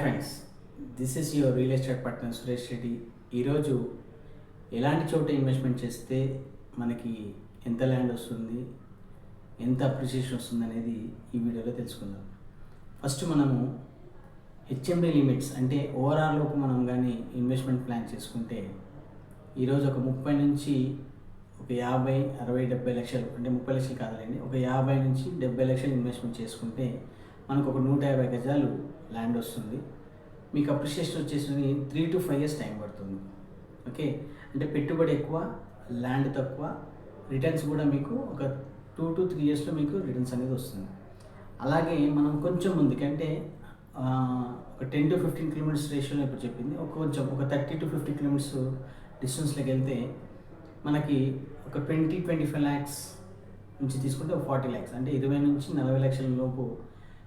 Friends this is your real estate partner Suresh Reddy ఈరోజు ఎలాంటి చోట ఇన్వెస్ట్మెంట్ చేస్తే మనకి ఎంత ల్యాండ్ వస్తుంది ఎంత అప్రిషియేషన్ వస్తుంది అనేది ఈ వీడియోలో తెలుసుకుందాం. ఫస్ట్ మనము హెచ్ఎండి లిమిట్స్ అంటే ఓవరాల్లోకి మనం కానీ ఇన్వెస్ట్మెంట్ ప్లాన్ చేసుకుంటే ఈరోజు ఒక ముప్పై నుంచి ఒక యాభై అరవై డెబ్బై లక్షలు అంటే ముప్పై లక్షలు కాదులేండి ఒక యాభై నుంచి డెబ్బై లక్షలు ఇన్వెస్ట్మెంట్ చేసుకుంటే మనకు ఒక నూట యాభై గజాలు ల్యాండ్ వస్తుంది. మీకు అప్రిషియేషన్ వచ్చేసి three to five years time పడుతుంది. ఓకే? అంటే పెట్టుబడి ఎక్కువ ల్యాండ్ తక్కువ రిటర్న్స్ కూడా మీకు ఒక టూ టు త్రీ ఇయర్స్లో మీకు రిటర్న్స్ అనేది వస్తుంది. అలాగే మనం కొంచెం ముందుకంటే ఒక టెన్ టు ఫిఫ్టీన్ కిలోమీటర్స్ రేషియోలో ఇప్పుడు చెప్పింది. ఒక కొంచెం ఒక థర్టీ టు ఫిఫ్టీ కిలోమీటర్స్ డిస్టెన్స్లోకి వెళ్తే మనకి ఒక ట్వంటీ ట్వంటీ ఫైవ్ ల్యాక్స్ నుంచి తీసుకుంటే ఒక ఫార్టీ ల్యాక్స్ అంటే ఇరవై నుంచి నలభై లక్షల లోపు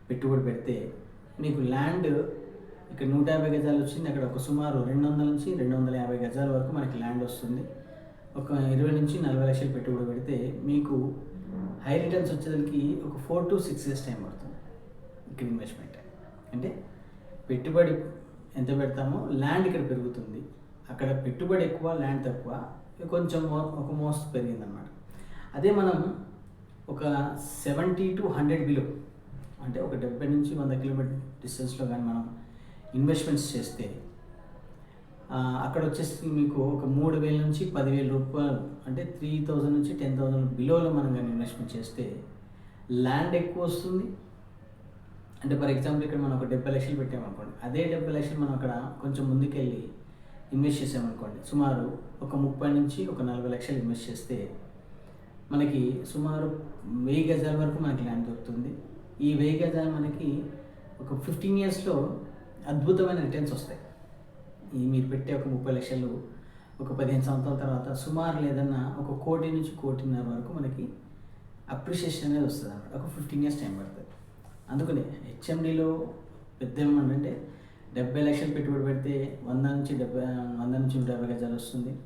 పెట్టుబడి పెడితే మీకు ల్యాండ్ ఇక్కడ నూట యాభై గజాలు వచ్చింది. అక్కడ ఒక సుమారు రెండు వందల నుంచి రెండు వందల యాభై గజాల వరకు మనకి ల్యాండ్ వస్తుంది. ఒక ఇరవై నుంచి నలభై లక్షలు పెట్టుబడి పెడితే మీకు హై రిటర్న్స్ వచ్చేదానికి ఒక four to six years time పడుతుంది ఇక్కడ ఇన్వెస్ట్మెంట్. అంటే పెట్టుబడి ఎంత పెడతామో ల్యాండ్ ఇక్కడ పెరుగుతుంది. అక్కడ పెట్టుబడి ఎక్కువ ల్యాండ్ తక్కువ కొంచెం ఒక మోస్ట్ పెరిగిందన్నమాట. అదే మనం ఒక సెవెంటీ టు హండ్రెడ్ బిలో అంటే ఒక డెబ్బై నుంచి వంద కిలోమీటర్ డిస్టెన్స్లో కానీ మనం ఇన్వెస్ట్మెంట్స్ చేస్తే అక్కడ వచ్చేసి మీకు ఒక మూడు వేల నుంచి పదివేల రూపాయలు అంటే త్రీ థౌజండ్ నుంచి టెన్ థౌజండ్ బిలోలో మనం కానీ ఇన్వెస్ట్మెంట్ చేస్తే ల్యాండ్ ఎక్కువ వస్తుంది. అంటే ఫర్ ఎగ్జాంపుల్ ఇక్కడ మనం ఒక డెబ్బై లక్షలు పెట్టామనుకోండి అదే డెబ్బై లక్షలు మనం అక్కడ కొంచెం ముందుకెళ్ళి ఇన్వెస్ట్ చేసామనుకోండి సుమారు ఒక ముప్పై నుంచి ఒక నలభై లక్షలు ఇన్వెస్ట్ చేస్తే మనకి సుమారు వెయ్యి గజాల వరకు మనకి ల్యాండ్ దొరుకుతుంది. ఈ వెయ్యి గజాలు మనకి ఒక ఫిఫ్టీన్ ఇయర్స్లో అద్భుతమైన రిటర్న్స్ వస్తాయి. ఈ మీరు పెట్టే ఒక ముప్పై లక్షలు ఒక పదిహేను సంవత్సరాల తర్వాత సుమారు లేదన్నా ఒక కోటి నుంచి కోటిన్నర వరకు మనకి అప్రిషియేషన్ అనేది వస్తుంది అన్నమాట ఒక ఫిఫ్టీన్ ఇయర్స్ టైం పడుతుంది. అందుకనే హెచ్ఎండిలో పెద్ద ఏమంటే డెబ్బై లక్షలు పెట్టుబడి పెడితే వంద నుంచి డెబ్బై వంద నుంచి నూట యాభై గజాలు వస్తుంది.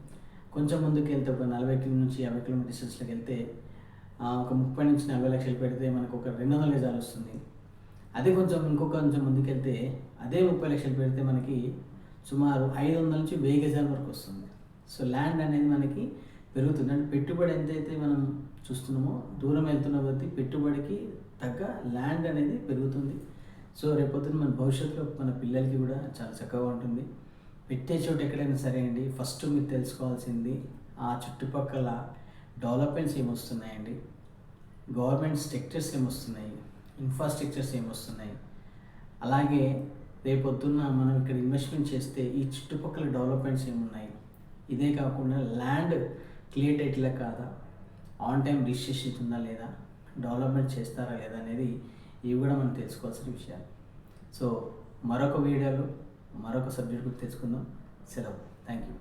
కొంచెం ముందుకు వెళ్తే ఒక నలభై కిలో నుంచి యాభై కిలోమీటర్ డిస్టెన్స్లోకి వెళ్తే ఒక ముప్పై నుంచి నలభై లక్షలు పెడితే మనకు ఒక రెండు వందల గజాలు వస్తుంది. అదే కొంచెం ఇంకొక కొంచెం ముందుకెళ్తే అదే ముప్పై లక్షలు పెడితే మనకి సుమారు ఐదు వందల నుంచి వెయ్యి గజాల వరకు వస్తుంది. సో ల్యాండ్ అనేది మనకి పెరుగుతుంది. అంటే పెట్టుబడి ఎంతైతే మనం చూస్తున్నామో దూరం వెళ్తున్న కొద్దీ పెట్టుబడికి తగ్గ ల్యాండ్ అనేది పెరుగుతుంది. సో రేపొద్దున మన భవిష్యత్తులో మన పిల్లలకి కూడా చాలా చక్కగా ఉంటుంది. పెట్టే చోటు ఎక్కడైనా సరే అండి ఫస్ట్ మీరు తెలుసుకోవాల్సింది ఆ చుట్టుపక్కల డెవలప్మెంట్స్ ఏమొస్తున్నాయండి? గవర్నమెంట్ స్ట్రక్చర్స్ ఏమొస్తున్నాయి? ఇన్ఫ్రాస్ట్రక్చర్స్ ఏమొస్తున్నాయి? అలాగే రేపొద్దున్న మనం ఇక్కడ ఇన్వెస్ట్మెంట్ చేస్తే ఈ చుట్టుపక్కల డెవలప్మెంట్స్ ఏమున్నాయి? ఇదే కాకుండా ల్యాండ్ క్లియర్ టైటిల్ కాదా? ఆన్ టైం రిజిస్ట్రేషన్ ఉందా లేదా? డెవలప్మెంట్ చేస్తారా లేదా అనేది ఇవి కూడా మనం తెలుసుకోవాల్సిన విషయాలు. సో మరొక వీడియోలో మరొక సబ్జెక్ట్ గురించి తెలుసుకుందాం. సెలవు. Thank you